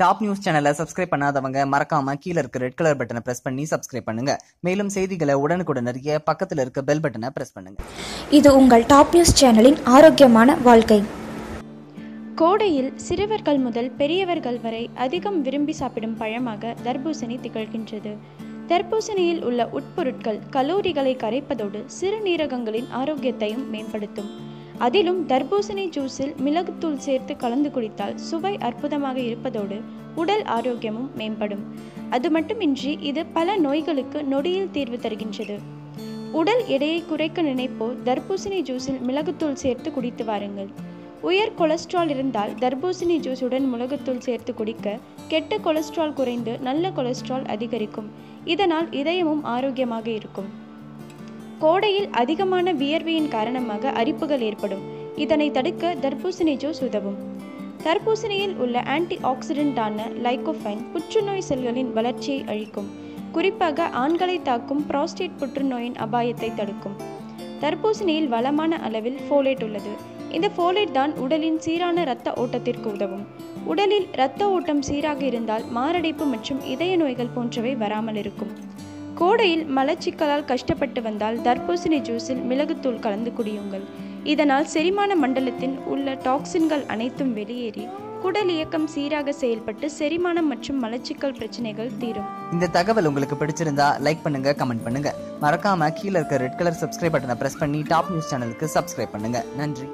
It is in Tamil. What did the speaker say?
டாப் நியூஸ் சேனலை சப்ஸ்கிரைப் பண்ணாதவங்க மறக்காம கீழ இருக்க ரெட் கலர் பட்டனை பிரஸ் பண்ணி சப்ஸ்கிரைப் பண்ணுங்க. மேலும் செய்திகளை உடனுக்குடன் அறிய பக்கத்துல இருக்க பெல் பட்டனை பிரஸ் பண்ணுங்க. இது உங்கள் டாப் நியூஸ் சேனலின் ஆரோக்கியமான வாழ்க்கை. கோடையில் சிறுவர்கள் முதல் பெரியவர்கள் வரை அதிகம் விரும்பி சாப்பிடும் பழமாக தர்பூசணி திகழ்கின்றது. தர்பூசணியில் உள்ள உட்பொருட்கள் கலோரிகளை கரைப்பதோடு சிறுநீரகங்களின் ஆரோக்கியத்தையும் மேம்படுத்தும். அதிலும் தர்பூசணி ஜூஸில் மிளகுத்தூள் சேர்த்து கலந்து குடித்தால் சுவை அற்புதமாக இருப்பதோடு உடல் ஆரோக்கியமும் மேம்படும். அது மட்டுமின்றி இது பல நோய்களுக்கு நொடியில் தீர்வு தருகின்றது. உடல் எடையை குறைக்க நினைப்போர் தர்பூசணி ஜூஸில் மிளகுத்தூள் சேர்த்து குடித்து வாருங்கள். உயர் கொலஸ்ட்ரால் இருந்தால் தர்பூசணி ஜூஸுடன் மிளகுத்தூள் சேர்த்து குடிக்க கெட்ட கொலஸ்ட்ரால் குறைந்து நல்ல கொலஸ்ட்ரால் அதிகரிக்கும். இதனால் இதயமும் ஆரோக்கியமாக இருக்கும். கோடையில் அதிகமான வியர்வையின் காரணமாக அரிப்புகள் ஏற்படும். இதனை தடுக்க தர்பூசணி ஜூஸ் உதவும். தர்பூசணியில் உள்ள ஆன்டி ஆக்சிடென்டான லைகோஃபைன் புற்றுநோய் செல்களின் வளர்ச்சியை அழிக்கும். குறிப்பாக ஆண்களை தாக்கும் புரோஸ்டேட் புற்றுநோயின் அபாயத்தை தடுக்கும். தர்பூசணியில் வளமான அளவில் ஃபோலேட் உள்ளது. இந்த ஃபோலேட் தான் உடலின் சீரான இரத்த ஓட்டத்திற்கு உதவும். உடலில் இரத்த ஓட்டம் சீராக இருந்தால் மாரடைப்பு மற்றும் இதய நோய்கள் போன்றவை வராமல் இருக்கும். கோடையில் மலச்சிக்கலால் கஷ்டப்பட்டு வந்தால் தர்பூசணி ஜூஸில் மிளகுத்தூள் கலந்து குடியுங்கள். இதனால் செரிமான மண்டலத்தில் உள்ள டாக்சின்கள் அனைத்தும் வெளியேறி குடல் இயக்கம் சீராக செயல்பட்டு செரிமானம் மற்றும் மலச்சிக்கல் பிரச்சனைகள் தீரும். இந்த தகவல் உங்களுக்கு பிடிச்சிருந்தா லைக் பண்ணுங்க கமெண்ட் பண்ணுங்க. மறக்காம கீழே இருக்க ரெட் கலர் சப்ஸ்கிரைப் பட்டனை பிரஸ் பண்ணி டாப் நியூஸ் சேனலுக்கு சப்ஸ்கிரைப் பண்ணுங்க. நன்றி.